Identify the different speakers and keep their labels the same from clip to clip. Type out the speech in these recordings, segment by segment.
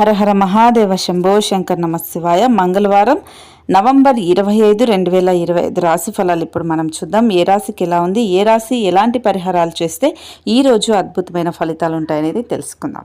Speaker 1: హరహర మహాదేవ శంభో శంకర్ నమశివాయ. మంగళవారం నవంబర్ ఇరవై ఐదు రెండు వేల ఇరవై ఐదు రాశి ఫలాలు ఇప్పుడు మనం చూద్దాం. ఏ రాశికి ఎలా ఉంది? ఏ రాశి ఎలాంటి పరిహారాలు చేస్తే ఈ రోజు అద్భుతమైన ఫలితాలు ఉంటాయనేది తెలుసుకుందాం.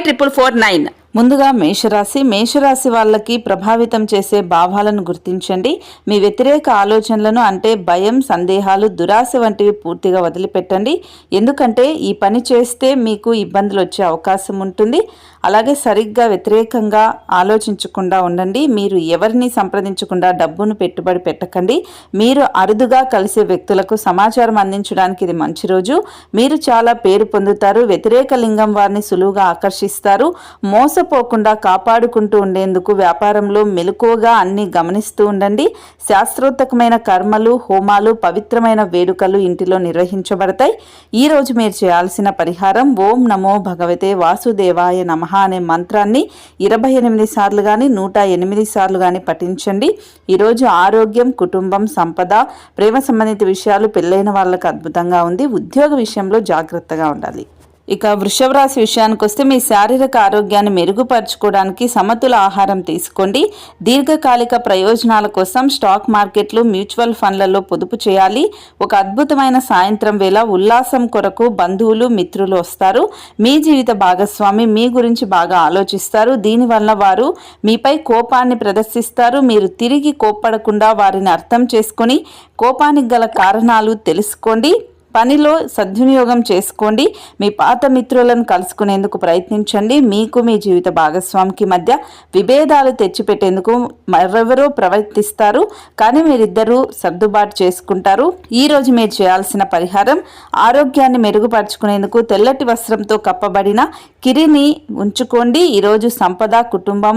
Speaker 2: triple four nine
Speaker 1: ముందుగా మేషరాశి. మేషరాశి వాళ్ళకి ప్రభావితం చేసే భావాలను గుర్తించండి. మీ వ్యతిరేక ఆలోచనలను అంటే భయం సందేహాలు దురాశ వంటివి పూర్తిగా వదిలిపెట్టండి. ఎందుకంటే ఈ పని చేస్తే మీకు ఇబ్బందులు వచ్చే అవకాశం ఉంటుంది. అలాగే సరిగ్గా వ్యతిరేకంగా ఆలోచించకుండా ఉండండి. మీరు ఎవరిని సంప్రదించకుండా డబ్బును పెట్టుబడి పెట్టకండి. మీరు అరుదుగా కలిసే వ్యక్తులకు సమాచారం అందించడానికి ఇది మంచి రోజు. మీరు చాలా పేరు పొందుతారు. వ్యతిరేక లింగం వారిని సులువుగా ఆకర్షిస్తారు. మోసపోకుండా కాపాడుకుంటూ ఉండేందుకు వ్యాపారంలో మెలకువగా అన్ని గమనిస్తూ ఉండండి. శాస్త్రోత్తకమైన కర్మలు హోమాలు పవిత్రమైన వేడుకలు ఇంటిలో నిర్వహించబడతాయి. ఈ రోజు మీరు చేయాల్సిన పరిహారం ఓం నమో భగవతే వాసుదేవాయ నమ అనే మంత్రాన్ని ఇరవై ఎనిమిది సార్లు కానీ నూట ఎనిమిది సార్లు కానీ పఠించండి. ఈరోజు ఆరోగ్యం కుటుంబం సంపద ప్రేమ సంబంధిత విషయాలు పెళ్ళైన వాళ్ళకు అద్భుతంగా ఉంది. ఉద్యోగ విషయంలో జాగ్రత్తగా ఉండాలి. ఇక వృషభ రాశి విషయానికి వస్తే మీ శారీరక ఆరోగ్యాన్ని మెరుగుపరచుకోవడానికి సమతుల ఆహారం తీసుకోండి. దీర్ఘకాలిక ప్రయోజనాల కోసం స్టాక్ మార్కెట్లు మ్యూచువల్ ఫండ్లలో పొదుపు చేయాలి. ఒక అద్భుతమైన సాయంత్రం వేళ ఉల్లాసం కొరకు బంధువులు మిత్రులు వస్తారు. మీ జీవిత భాగస్వామి మీ గురించి బాగా ఆలోచిస్తారు. దీనివల్ల వారు మీపై కోపాన్ని ప్రదర్శిస్తారు. మీరు తిరిగి కోప్పడకుండా వారిని అర్థం చేసుకొని కోపానికి గల కారణాలు తెలుసుకోండి. పనిలో సద్వినియోగం చేసుకోండి. మీ పాత మిత్రులను కలుసుకునేందుకు ప్రయత్నించండి. మీకు మీ జీవిత భాగస్వామికి మధ్య విభేదాలు తెచ్చిపెట్టేందుకు మరెవరో ప్రవర్తిస్తారు. కానీ మీరిద్దరూ సర్దుబాటు చేసుకుంటారు. ఈ రోజు మీరు చేయాల్సిన పరిహారం ఆరోగ్యాన్ని మెరుగుపరుచుకునేందుకు తెల్లటి వస్త్రంతో కప్పబడిన కిరిని ఉంచుకోండి. ఈరోజు సంపద కుటుంబం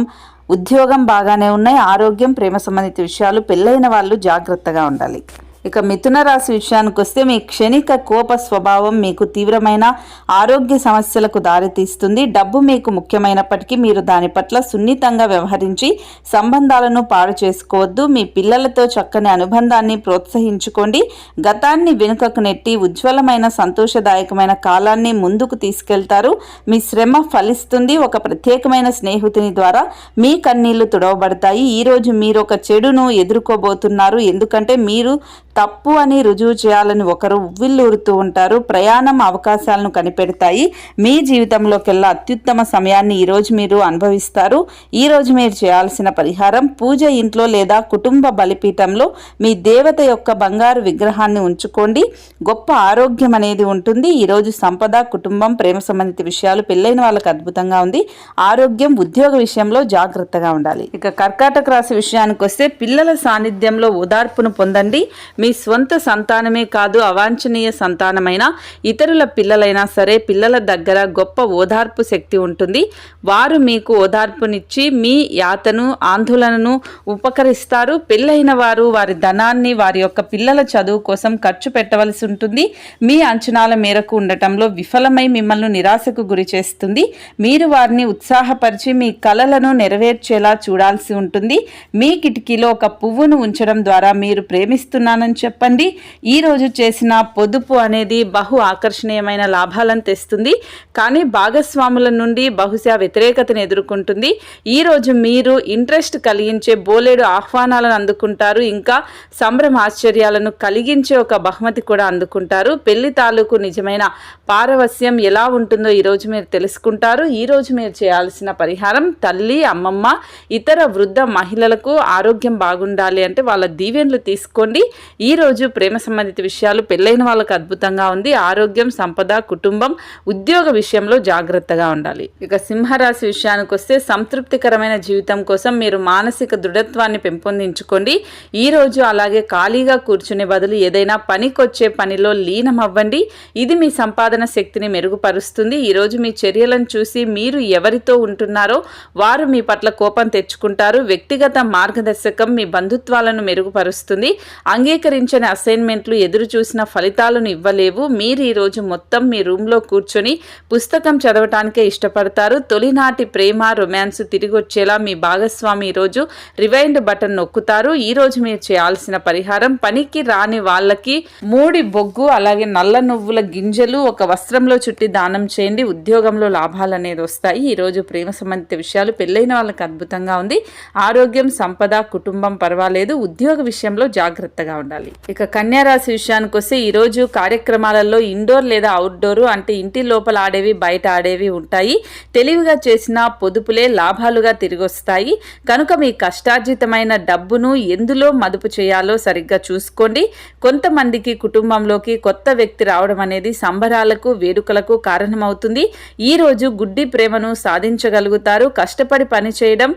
Speaker 1: ఉద్యోగం బాగానే ఉన్నాయి. ఆరోగ్యం ప్రేమ సంబంధిత విషయాలు పెళ్ళైన వాళ్ళు జాగ్రత్తగా ఉండాలి. ఇక మిథున రాశి విషయానికి వస్తే మీ క్షణిక కోప స్వభావం మీకు తీవ్రమైన ఆరోగ్య సమస్యలకు దారితీస్తుంది. డబ్బు మీకు ముఖ్యమైనప్పటికీ మీరు దాని పట్ల సున్నితంగా వ్యవహరించి సంబంధాలను పాడు చేసుకోవద్దు. మీ పిల్లలతో చక్కని అనుబంధాన్ని ప్రోత్సహించుకోండి. గతాన్ని వెనుకకు నెట్టి ఉజ్వలమైన సంతోషదాయకమైన కాలాన్ని ముందుకు తీసుకెళ్తారు. మీ శ్రమ ఫలిస్తుంది. ఒక ప్రత్యేకమైన స్నేహితుని ద్వారా మీ కన్నీళ్ళు తుడవబడతాయి. ఈరోజు మీరు ఒక చెడును ఎదుర్కోబోతున్నారు. ఎందుకంటే మీరు తప్పు అని రుజువు చేయాలని ఒకరు ఉవ్విల్లూరుతూ ఉంటారు. ప్రయాణం అవకాశాలను కనిపెడతాయి. మీ జీవితంలోకెల్లా అత్యుత్తమ సమయాన్ని ఈరోజు మీరు అనుభవిస్తారు. ఈరోజు మీరు చేయాల్సిన పరిహారం పూజ ఇంట్లో లేదా కుటుంబ బలిపీఠంలో మీ దేవత యొక్క బంగారు విగ్రహాన్ని ఉంచుకోండి. గొప్ప ఆరోగ్యం అనేది ఉంటుంది. ఈరోజు సంపద కుటుంబం ప్రేమ సంబంధిత విషయాలు పెళ్ళైన వాళ్ళకి అద్భుతంగా ఉంది. ఆరోగ్యం ఉద్యోగ విషయంలో జాగ్రత్తగా ఉండాలి. ఇక కర్కాటక రాశి విషయానికి వస్తే పిల్లల సాన్నిధ్యంలో ఓదార్పును పొందండి. మీ స్వంత సంతానమే కాదు అవాంఛనీయ సంతానమైన ఇతరుల పిల్లలైనా సరే పిల్లల దగ్గర గొప్ప ఓదార్పు శక్తి ఉంటుంది. వారు మీకు ఓదార్పునిచ్చి మీ యాతను ఆందోళనను ఉపకరిస్తారు. పెళ్ళైన వారు వారి ధనాన్ని వారి యొక్క పిల్లల చదువు కోసం ఖర్చు పెట్టవలసి ఉంటుంది. మీ అంచనాల మేరకు ఉండటంలో విఫలమై మిమ్మల్ని నిరాశకు గురి చేస్తుంది. మీరు వారిని ఉత్సాహపరిచి మీ కలలను నెరవేర్చేలా చూడాల్సి ఉంటుంది. మీ కిటికీలో ఒక పువ్వును ఉంచడం ద్వారా మీరు ప్రేమిస్తున్నానని చెప్పండి. ఈ రోజు చేసిన పొదుపు అనేది బహు ఆకర్షణీయమైన లాభాలను తెస్తుంది. కానీ భాగస్వాముల నుండి బహుశా వ్యతిరేకతను ఎదుర్కొంటుంది. ఈ రోజు మీరు ఇంట్రెస్ట్ కలిగించే బోలేడు ఆహ్వానాలను అందుకుంటారు. ఇంకా సంభ్రమ ఆశ్చర్యాలను కలిగించే ఒక బహుమతి కూడా అందుకుంటారు. పెళ్ళి తాలూకు నిజమైన పారవస్యం ఎలా ఉంటుందో ఈరోజు మీరు తెలుసుకుంటారు. ఈరోజు మీరు చేయాల్సిన పరిహారం తల్లి అమ్మమ్మ ఇతర వృద్ధ మహిళలకు ఆరోగ్యం బాగుండాలి అంటే వాళ్ళ దీవెనలు తీసుకోండి. ఈ రోజు ప్రేమ సంబంధిత విషయాలు పెళ్ళైన వాళ్ళకు అద్భుతంగా ఉంది. ఆరోగ్యం సంపద కుటుంబం ఉద్యోగ విషయంలో జాగ్రత్తగా ఉండాలి. ఇక సింహరాశి విషయానికి వస్తే సంతృప్తికరమైన జీవితం కోసం మీరు మానసిక దృఢత్వాన్ని పెంపొందించుకోండి. ఈ రోజు అలాగే ఖాళీగా కూర్చునే బదులు ఏదైనా పనికొచ్చే పనిలో లీనం అవ్వండి ఇది మీ సంపాదన శక్తిని మెరుగుపరుస్తుంది. ఈ రోజు మీ చర్యలను చూసి మీరు ఎవరితో ఉంటున్నారో వారు మీ పట్ల కోపం తెచ్చుకుంటారు. వ్యక్తిగత మార్గదర్శకం మీ బంధుత్వాలను మెరుగుపరుస్తుంది. అంగీకరించని అసైన్మెంట్లు ఎదురు చూసిన ఫలితాలను ఇవ్వలేవు. మీరు ఈరోజు మొత్తం మీ రూమ్లో కూర్చొని పుస్తకం చదవటానికే ఇష్టపడతారు. తొలినాటి ప్రేమ రొమాన్స్ తిరిగి వచ్చేలా మీ భాగస్వామి ఈరోజు రివైండ్ బటన్ నొక్కుతారు. ఈరోజు మీరు చేయాల్సిన పరిహారం పనికి రాని వాళ్ళకి మూడి బొగ్గు అలాగే నల్ల నువ్వుల గింజలు ఒక వస్త్రంలో చుట్టి దానం చేయండి. ఉద్యోగంలో లాభాలు అనేది వస్తాయి. ఈ రోజు ప్రేమ సంబంధిత విషయాలు పెళ్ళైన వాళ్ళకి అద్భుతంగా ఉంది. ఆరోగ్యం సంపద కుటుంబం పర్వాలేదు. ఉద్యోగ విషయంలో జాగ్రత్తగా ఉండాలి. ఇక కన్యారాశి విషయానికి వస్తే ఈరోజు కార్యక్రమాలలో ఇండోర్ లేదా అవుట్డోర్ అంటే ఇంటి లోపల ఆడేవి బయట ఆడేవి ఉంటాయి. తెలివిగా చేసిన పొదుపులే లాభాలుగా తిరిగి వస్తాయి కనుక మీ కష్టార్జితమైన డబ్బును ఎందులో మదుపు చేయాలో సరిగ్గా చూసుకోండి. కొంతమందికి కుటుంబంలోకి కొత్త వ్యక్తి రావడం అనేది సంబరాలకు వేడుకలకు కారణమవుతుంది. ఈ రోజు గుడ్డి ప్రేమను సాధించగలుగుతారు. కష్టపడి పని చేయడం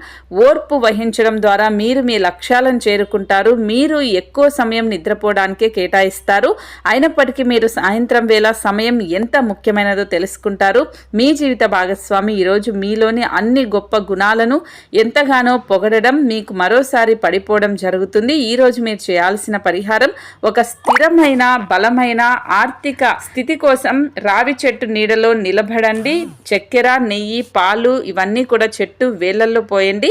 Speaker 1: ఓర్పు వహించడం ద్వారా మీరు మీ లక్ష్యాలను చేరుకుంటారు. మీరు ఎక్కువ సమయం నిద్రపోవడానికే కేటాయిస్తారు. అయినప్పటికీ మీరు సాయంత్రం వేళ సమయం ఎంత ముఖ్యమైనదో తెలుసుకుంటారు. మీ జీవిత భాగస్వామి ఈరోజు మీలోని అన్ని గొప్ప గుణాలను ఎంతగానో పొగడడం మీకు మరోసారి పడిపోవడం జరుగుతుంది. ఈ రోజు మీరు చేయాల్సిన పరిహారం ఒక స్థిరమైన బలమైన ఆర్థిక స్థితి కోసం రావి చెట్టు నీడలో నిలబడండి. చక్కెర నెయ్యి పాలు ఇవన్నీ కూడా చెట్టు వేళ్ళలో పోయండి.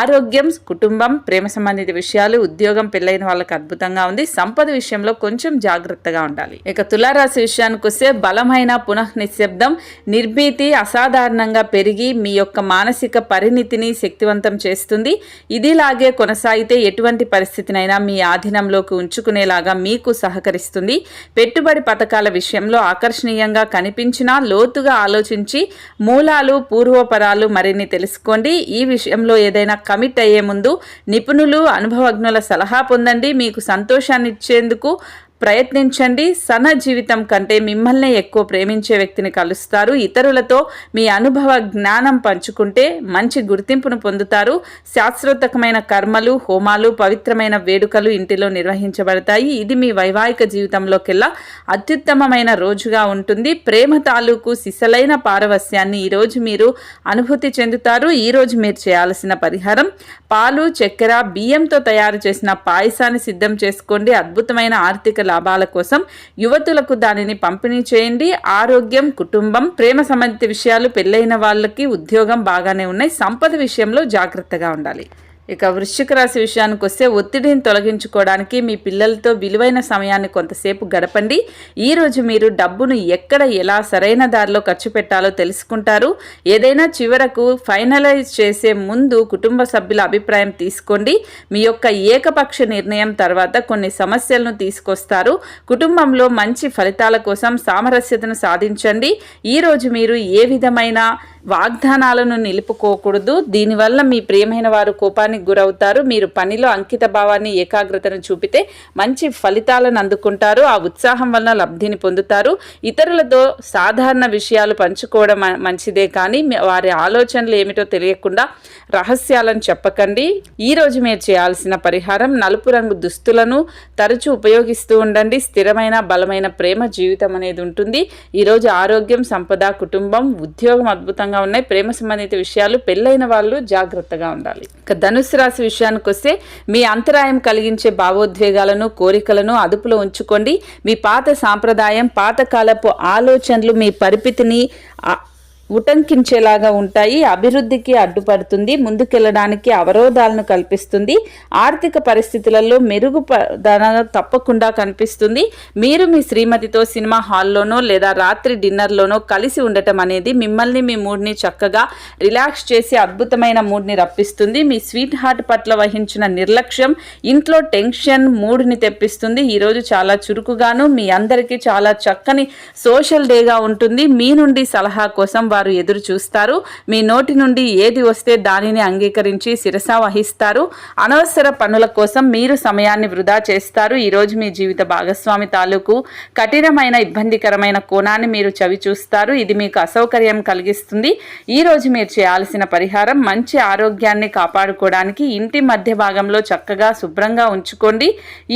Speaker 1: ఆరోగ్యం కుటుంబం ప్రేమ సంబంధిత విషయాలు ఉద్యోగం పెళ్ళైన వాళ్ళకి అద్భుతంగా ఉంది. సంపద విషయంలో కొంచెం జాగ్రత్తగా ఉండాలి. ఇక తులారాశి విషయానికి వస్తే బలమైన పునః నిశ్శబ్దం నిర్భీతి అసాధారణంగా పెరిగి మీ యొక్క మానసిక పరిణితిని శక్తివంతం చేస్తుంది. ఇదిలాగే కొనసాగితే ఎటువంటి పరిస్థితినైనా మీ ఆధీనంలోకి ఉంచుకునేలాగా మీకు సహకరిస్తుంది. పెట్టుబడి పథకాల విషయంలో ఆకర్షణీయంగా కనిపించినా లోతుగా ఆలోచించి మూలాలు పూర్వపరాలు మరిన్ని తెలుసుకోండి. ఈ విషయంలో ఏదైనా కమిట్ అయ్యే ముందు నిపుణులు అనుభవజ్ఞుల సలహా పొందండి. మీకు సంతోషాన్ని ఇచ్చేందుకు ప్రయత్నించండి. సన జీవితం కంటే మిమ్మల్నే ఎక్కువ ప్రేమించే వ్యక్తిని కలుస్తారు. ఇతరులతో మీ అనుభవ జ్ఞానం పంచుకుంటే మంచి గుర్తింపును పొందుతారు. శాశ్వతకమైన కర్మలు హోమాలు పవిత్రమైన వేడుకలు ఇంటిలో నిర్వహించబడతాయి. ఇది మీ వైవాహిక జీవితంలోకెల్లా అత్యుత్తమమైన రోజుగా ఉంటుంది. ప్రేమ తాలూకు సిసలైన పారవస్యాన్ని ఈరోజు మీరు అనుభూతి చెందుతారు. ఈరోజు మీరు చేయాల్సిన పరిహారం పాలు చక్కెర బియ్యంతో తయారు చేసిన పాయసాన్ని సిద్ధం చేసుకోండి. అద్భుతమైన ఆర్థిక లాభాల కోసం యువతులకు దానిని పంపిణీ చేయండి. ఆరోగ్యం కుటుంబం ప్రేమ సంబంధిత విషయాలు పెళ్ళైన వాళ్ళకి ఉద్యోగం బాగానే ఉన్నాయి. సంపద విషయంలో జాగ్రత్తగా ఉండాలి. ఇక వృశ్చిక రాశి విషయానికి వస్తే ఒత్తిడిని తొలగించుకోవడానికి మీ పిల్లలతో విలువైన సమయాన్ని కొంతసేపు గడపండి. ఈ రోజు మీరు డబ్బును ఎక్కడ ఎలా సరైన దారిలో ఖర్చు పెట్టాలో తెలుసుకుంటారు. ఏదైనా చివరకు ఫైనలైజ్ చేసే ముందు కుటుంబ సభ్యుల అభిప్రాయం తీసుకోండి. మీ యొక్క ఏకపక్ష నిర్ణయం తర్వాత కొన్ని సమస్యలను తీసుకొస్తారు. కుటుంబంలో మంచి ఫలితాల కోసం సామరస్యతను సాధించండి. ఈ రోజు మీరు ఏ విధమైన వాగ్దానాలను నిలుపుకోకూడదు. దీనివల్ల మీ ప్రియమైన వారు కోపానికి గురవుతారు. మీరు పనిలో అంకిత భావాన్ని ఏకాగ్రతను చూపితే మంచి ఫలితాలను అందుకుంటారు. ఆ ఉత్సాహం వలన లబ్ధిని పొందుతారు. ఇతరులతో సాధారణ విషయాలు పంచుకోవడం మంచిదే కానీ వారి ఆలోచనలు ఏమిటో తెలియకుండా రహస్యాలను చెప్పకండి. ఈ రోజు మీరు చేయాల్సిన పరిహారం నలుపు రంగు దుస్తులను తరచూ ఉపయోగిస్తూ ఉండండి. స్థిరమైన బలమైన ప్రేమ జీవితం అనేది ఉంటుంది. ఈరోజు ఆరోగ్యం సంపద కుటుంబం ఉద్యోగం అద్భుతంగా ఉన్నాయి. ప్రేమ సంబంధిత విషయాలు పెళ్ళైన వాళ్ళు జాగ్రత్తగా ఉండాలి. ఇక ధనుసు రాశి విషయానికి వస్తే మీ అంతరాయం కలిగించే భావోద్వేగాలను కోరికలను అదుపులో ఉంచుకోండి. మీ పాత సాంప్రదాయం పాతకాలపు ఆలోచనలు మీ పరిపితిని ఉటంకించేలాగా ఉంటాయి అభివృద్ధికి అడ్డుపడుతుంది ముందుకెళ్ళడానికి అవరోధాలను కల్పిస్తుంది ఆర్థిక పరిస్థితులలో మెరుగుపదన తప్పకుండా కనిపిస్తుంది. మీరు మీ శ్రీమతితో సినిమా హాల్లోనో లేదా రాత్రి డిన్నర్లోనో కలిసి ఉండటం అనేది మిమ్మల్ని మీ మూడ్ని చక్కగా రిలాక్స్ చేసి అద్భుతమైన మూడ్ని రప్పిస్తుంది. మీ స్వీట్ హార్ట్ పట్ల వహించిన నిర్లక్ష్యం ఇంట్లో టెన్షన్ మూడ్ని తెప్పిస్తుంది. ఈరోజు చాలా చురుకుగాను మీ అందరికీ చాలా చక్కని సోషల్ డేగా ఉంటుంది. మీ నుండి సలహా కోసం
Speaker 2: వారు ఎదురు చూస్తారు. మీ నోటి నుండి ఏది వస్తే దానిని అంగీకరించి శిరస వహిస్తారు. అనవసర పనుల కోసం మీరు సమయాన్ని వృధా చేస్తారు. ఈ రోజు మీ జీవిత భాగస్వామి తాలూకు కఠినమైన ఇబ్బందికరమైన కోణాన్ని మీరు చవి చూస్తారు. ఇది మీకు అసౌకర్యం కలిగిస్తుంది. ఈ రోజు మీరు చేయాల్సిన పరిహారం మంచి ఆరోగ్యాన్ని కాపాడుకోవడానికి ఇంటి మధ్య భాగంలో చక్కగా శుభ్రంగా ఉంచుకోండి.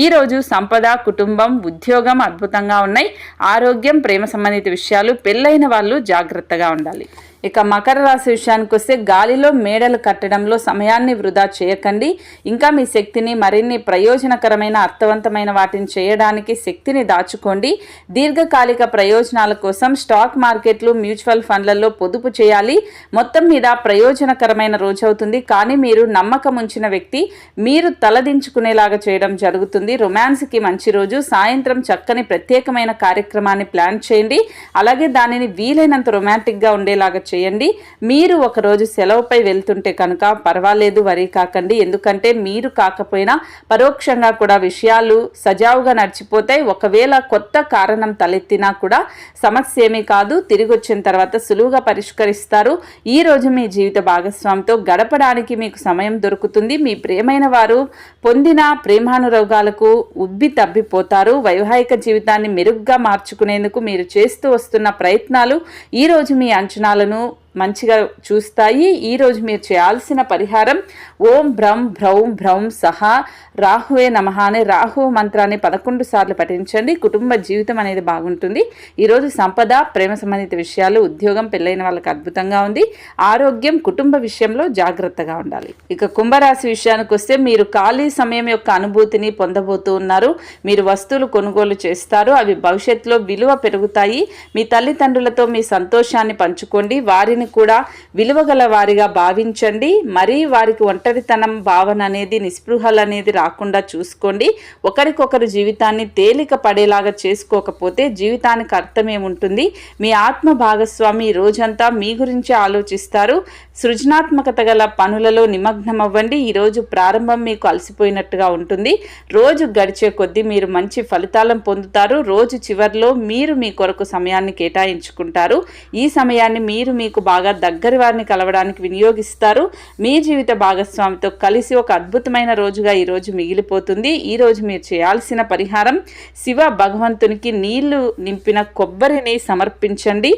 Speaker 2: ఈ రోజు సంపద కుటుంబం ఉద్యోగం అద్భుతంగా ఉన్నాయి. ఆరోగ్యం ప్రేమ సంబంధిత విషయాలు పెళ్ళైన వాళ్ళు జాగ్రత్తగా ఉండాలి. la. ఇక మకర రాశి విషయానికి వస్తే గాలిలో మేడలు కట్టడంలో సమయాన్ని వృధా చేయకండి. ఇంకా మీ శక్తిని మరిన్ని ప్రయోజనకరమైన అర్థవంతమైన వాటిని చేయడానికి శక్తిని దాచుకోండి. దీర్ఘకాలిక ప్రయోజనాల కోసం స్టాక్ మార్కెట్లు మ్యూచువల్ ఫండ్లలో పొదుపు చేయాలి. మొత్తం మీద ప్రయోజనకరమైన రోజు అవుతుంది. కానీ మీరు నమ్మకం ఉంచిన వ్యక్తి మీరు తలదించుకునేలాగా చేయడం జరుగుతుంది. రొమాన్స్కి మంచి రోజు. సాయంత్రం చక్కని ప్రత్యేకమైన కార్యక్రమాన్ని ప్లాన్ చేయండి. అలాగే దానిని వీలైనంత రొమాంటిక్గా ఉండేలాగా చేయండి. మీరు ఒక రోజు సెలవుపై వెళ్తుంటే కనుక పర్వాలేదు వరి కాకండి. ఎందుకంటే మీరు కాకపోయినా పరోక్షంగా కూడా విషయాలు సజావుగా నడిచిపోతాయి. ఒకవేళ కొత్త కారణం తలెత్తినా కూడా సమస్య ఏమీ కాదు. తిరిగి వచ్చిన తర్వాత సులువుగా పరిష్కరిస్తారు. ఈ రోజు మీ జీవిత భాగస్వామితో గడపడానికి మీకు సమయం దొరుకుతుంది. మీ ప్రేమైన వారు పొందిన ప్రేమానురోగాలకు ఉబ్బి తబ్బిపోతారు. వైవాహిక జీవితాన్ని మెరుగ్గా మార్చుకునేందుకు మీరు చేస్తూ వస్తున్న ప్రయత్నాలు ఈ రోజు మీ అంచనాలను మంచిగా చూస్తాయి. ఈరోజు మీరు చేయాల్సిన పరిహారం ఓం భ్రం భ్రౌం భ్రౌం సహా రాహువే నమ అనే రాహు మంత్రాన్ని పదకొండు సార్లు పఠించండి. కుటుంబ జీవితం అనేది బాగుంటుంది. ఈరోజు సంపద ప్రేమ సంబంధిత విషయాలు ఉద్యోగం పెళ్ళైన వాళ్ళకి అద్భుతంగా ఉంది. ఆరోగ్యం కుటుంబ విషయంలో జాగ్రత్తగా ఉండాలి. ఇక కుంభరాశి విషయానికి వస్తే మీరు ఖాళీ సమయం యొక్క అనుభూతిని పొందబోతూ ఉన్నారు. మీరు వస్తువులు కొనుగోలు చేస్తారు. అవి భవిష్యత్తులో విలువ పెరుగుతాయి. మీ తల్లిదండ్రులతో మీ సంతోషాన్ని పంచుకోండి. వారిని కూడా విలువగల వారిగా భావించండి. మరీ వారికి ఒంటరితనం భావన అనేది నిస్పృహలు అనేది రాకుండా చూసుకోండి. ఒకరికొకరు జీవితాన్ని తేలిక పడేలాగా చేసుకోకపోతే జీవితానికి అర్థమేముంటుంది మీ ఆత్మ భాగస్వామి రోజంతా మీ గురించి ఆలోచిస్తారు. సృజనాత్మకత గల పనులలో నిమగ్నం అవ్వండి ఈరోజు ప్రారంభం మీకు అలసిపోయినట్టుగా ఉంటుంది. రోజు గడిచే కొద్దీ మీరు మంచి ఫలితాలను పొందుతారు. రోజు చివరిలో మీరు మీ కొరకు సమయాన్ని కేటాయించుకుంటారు. ఈ సమయాన్ని మీరు మీకు బాగా దగ్గరి వారిని కలవడానికి వినియోగిస్తారు. మీ జీవిత భాగస్వామితో కలిసి ఒక అద్భుతమైన రోజుగా ఈరోజు మిగిలిపోతుంది. ఈరోజు మీరు చేయాల్సిన పరిహారం శివ భగవంతునికి నీళ్ళు నింపిన కొబ్బరిని సమర్పించండి.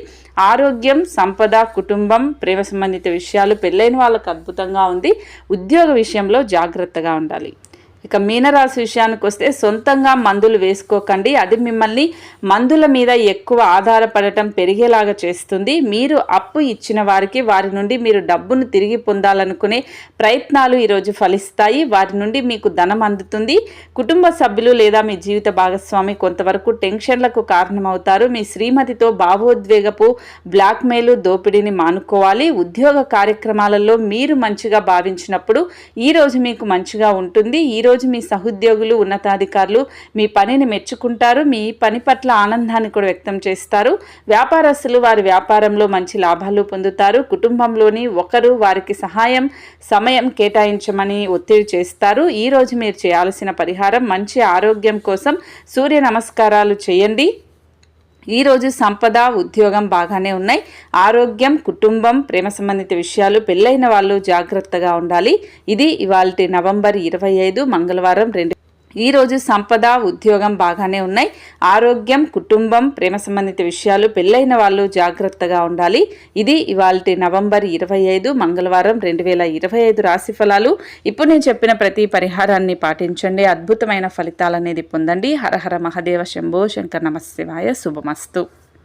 Speaker 2: ఆరోగ్యం సంపద కుటుంబం ప్రేమ సంబంధిత విషయాలు పెళ్ళైన వాళ్ళకు అద్భుతంగా ఉంది. ఉద్యోగ విషయంలో జాగ్రత్తగా ఉండాలి. ఇక మీనరాశి విషయానికి వస్తే సొంతంగా మందులు వేసుకోకండి. అది మిమ్మల్ని మందుల మీద ఎక్కువ ఆధారపడటం పెరిగేలాగా చేస్తుంది. మీరు అప్పు ఇచ్చిన వారికి వారి నుండి మీరు డబ్బును తిరిగి పొందాలనుకునే ప్రయత్నాలు ఈరోజు ఫలిస్తాయి. వారి నుండి మీకు ధనం అందుతుంది. కుటుంబ సభ్యులు లేదా మీ జీవిత భాగస్వామి కొంతవరకు టెన్షన్లకు కారణమవుతారు. మీ శ్రీమతితో భావోద్వేగపు బ్లాక్మెయిల్ దోపిడీని మానుకోవాలి. ఉద్యోగ కార్యక్రమాలలో మీరు మంచిగా భావించినప్పుడు ఈరోజు మీకు మంచిగా ఉంటుంది. ఈరోజు మీ సహోద్యోగులు ఉన్నతాధికారులు మీ పనిని మెచ్చుకుంటారు. మీ పని పట్ల ఆనందాన్ని కూడా వ్యక్తం చేస్తారు. వ్యాపారస్తులు వారి వ్యాపారంలో మంచి లాభాలు పొందుతారు. కుటుంబంలోని ఒకరు వారికి సహాయం సమయం కేటాయించమని ఒత్తిడి చేస్తారు. ఈరోజు మీరు చేయాల్సిన పరిహారం మంచి ఆరోగ్యం కోసం సూర్య నమస్కారాలు చేయండి. ఈరోజు సంపద ఉద్యోగం బాగానే ఉన్నాయి. ఆరోగ్యం కుటుంబం ప్రేమ సంబంధిత విషయాలు పెళ్ళైన వాళ్ళు జాగ్రత్తగా ఉండాలి. ఇది ఇవాళ నవంబర్ ఇరవై ఐదు మంగళవారం రెండు ఈరోజు సంపద ఉద్యోగం బాగానే ఉన్నాయి. ఆరోగ్యం కుటుంబం ప్రేమ సంబంధిత విషయాలు పెళ్ళైన వాళ్ళు జాగ్రత్తగా ఉండాలి. ఇది ఇవాళ నవంబర్ ఇరవై ఐదు మంగళవారం రెండు వేల ఇరవై ఐదు రాశి ఫలాలు. ఇప్పుడు నేను చెప్పిన ప్రతి పరిహారాన్ని పాటించండి. అద్భుతమైన ఫలితాలు అనేది పొందండి హరహర మహదేవ శంభో శంకర్ నమశివాయ శుభమస్తు.